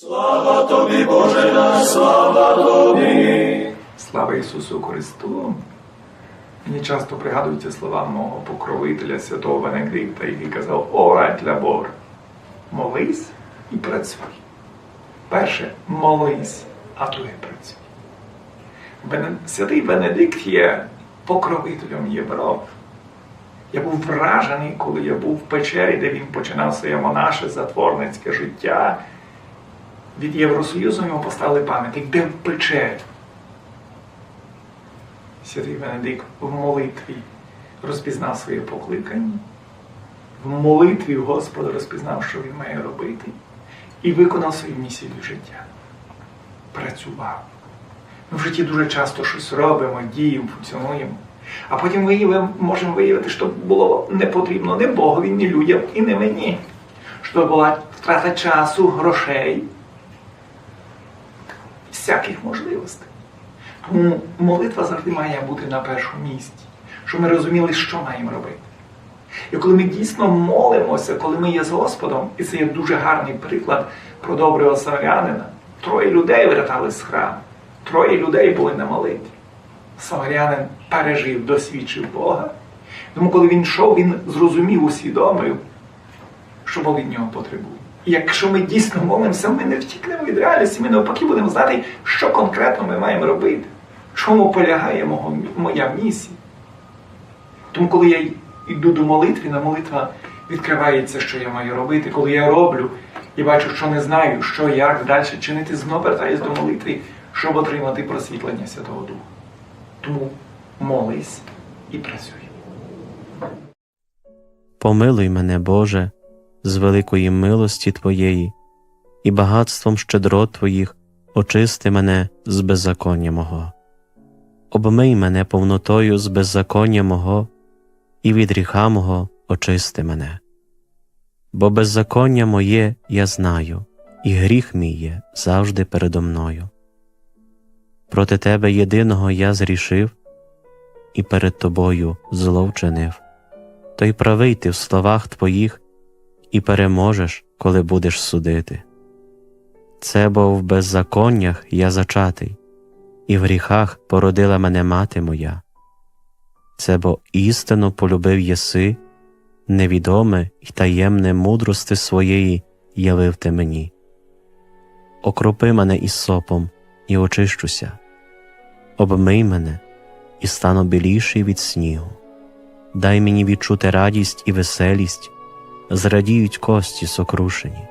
Слава тобі, Боже наш, слава тобі. Слава Ісусу Христу! Мені часто пригадуються слова мого покровителя святого Венедикта, який казав Орать лабор. Молись і працюй. Перше молись, а друге працюй. Святий Венедикт є покровителем Європи. Я був вражений, коли я був в печері, де він починав своє монаше затворницьке життя. Від Євросоюзу йому поставили пам'ятник, де в печері. Святий Венедикт в молитві розпізнав своє покликання, в молитві Господа розпізнав, що він має робити, і виконав свою місію життя. Працював. Ми в житті дуже часто щось робимо, діємо, функціонуємо. А потім виявимо, можемо виявити, що було не потрібно не Богові, ні людям і не мені. Що була втрата часу, грошей, всяких можливостей. Тому молитва завжди має бути на першому місці, щоб ми розуміли, що маємо робити. І коли ми дійсно молимося, коли ми є з Господом, і це є дуже гарний приклад про доброго самарянина, троє людей вертали з храму, троє людей були на молитві. Самарянин пережив, досвідчив Бога. Тому, коли він йшов, він зрозумів, усвідомив, що Бог від нього потребує. Якщо ми дійсно молимося, ми не втікнемо від реальності, ми навпаки будемо знати, що конкретно ми маємо робити, чому полягає моя місія. Тому, коли я йду до молитви, на молитва відкривається, що я маю робити. Коли я роблю і бачу, що не знаю, що як далі чинити, знов вертаюсь до молитви, щоб отримати просвітлення Святого Духа. Тому молись і працюй. Помилуй мене, Боже, з великої милості Твоєї, і багатством щедрот Твоїх очисти мене з беззаконня мого. Обмий мене повнотою з беззаконня мого, і від гріха мого очисти мене. Бо беззаконня моє я знаю, і гріх мій є завжди передо мною. Проти Тебе єдиного я зрішив, і перед Тобою зло вчинив то й правий ти в словах твоїх, і переможеш, коли будеш судити. Це бо в беззаконнях я зачатий, і в гріхах породила мене мати моя. Це бо істину полюбив єси, невідоме й таємне мудрости своєї явив ти мені. Окропи мене із сопом, і очищуся, обмий мене, і стану біліший від снігу дай мені відчути радість і веселість, зрадіють кості сокрушені.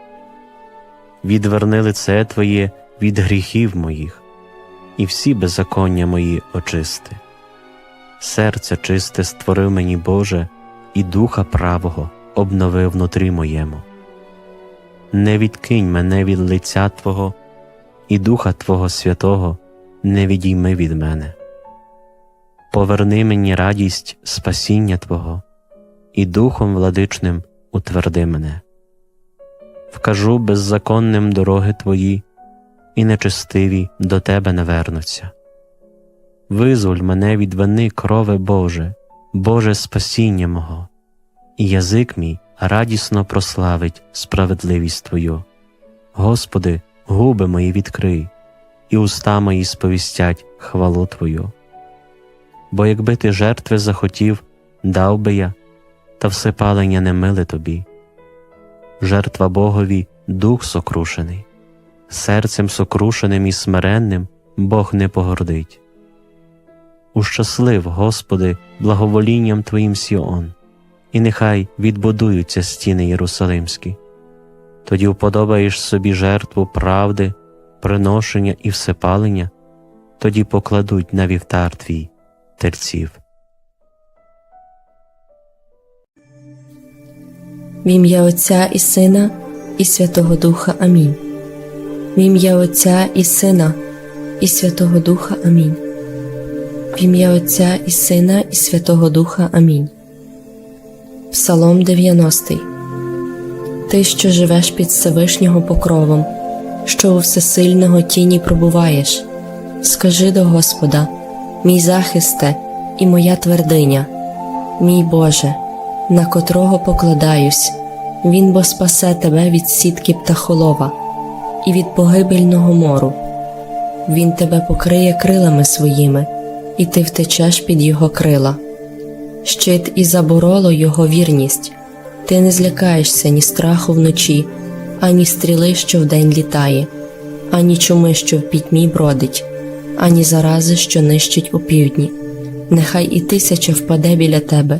Відверни лице Твоє від гріхів моїх, і всі беззаконня мої очисти. Серце чисте створив мені Боже, і духа правого обновив внутрі моєму. Не відкинь мене від лиця Твого, і Духа Твого Святого не відійми від мене поверни мені радість спасіння Твого, і Духом владичним утверди мене. Вкажу беззаконним дороги Твої, і нечестиві до Тебе не вернуться. Визволь мене від вини крови Боже, Боже спасіння мого, і язик мій радісно прославить справедливість Твою. Господи, губи мої відкрий, і уста мої сповістять хвалу Твою бо якби ти жертви захотів, дав би я, та всепалення не миле тобі. Жертва Богові дух сокрушений, серцем сокрушеним і смиренним Бог не погордить. Ущаслив, Господи, благоволінням Твоїм Сіон, і нехай відбудуються стіни Єрусалимські. Тоді вподобаєш собі жертву правди, приношення і всепалення, тоді покладуть на вівтар твій терців. В ім'я Отця і Сина, і Святого Духа Амінь. В ім'я Отця і Сина, і Святого Духа Амінь. В ім'я Отця і Сина, і Святого Духа Амінь. Псалом 90 Ти, що живеш під Всевишнього покровом, що у всесильного тіні пробуваєш, скажи до Господа, мій захисте і моя твердиня, мій Боже, на котрого покладаюсь, Він бо спасе тебе від сітки птахолова, і від погибельного мору. Він тебе покриє крилами своїми, і ти втечеш під його крила. Щит і забороло його вірність. Ти не злякаєшся ні страху вночі, ані стріли, що вдень літає, ані чуми, що в пітьмі бродить, ані зарази, що нищить у півдні. Нехай і тисяча впаде біля тебе,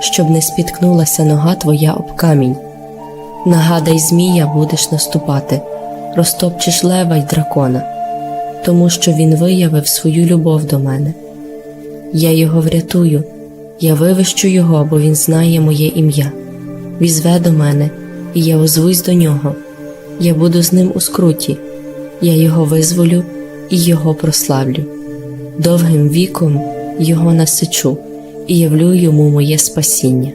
щоб не спіткнулася нога твоя об камінь. Нагадай, змія будеш наступати, розтопчеш лева й дракона, тому що він виявив свою любов до мене. Я його врятую, я вивищу його, бо він знає моє ім'я. Візве до мене, і я озвусь до нього. Я буду з ним у скруті, я його визволю і його прославлю. Довгим віком його насичу і явлю йому моє спасіння.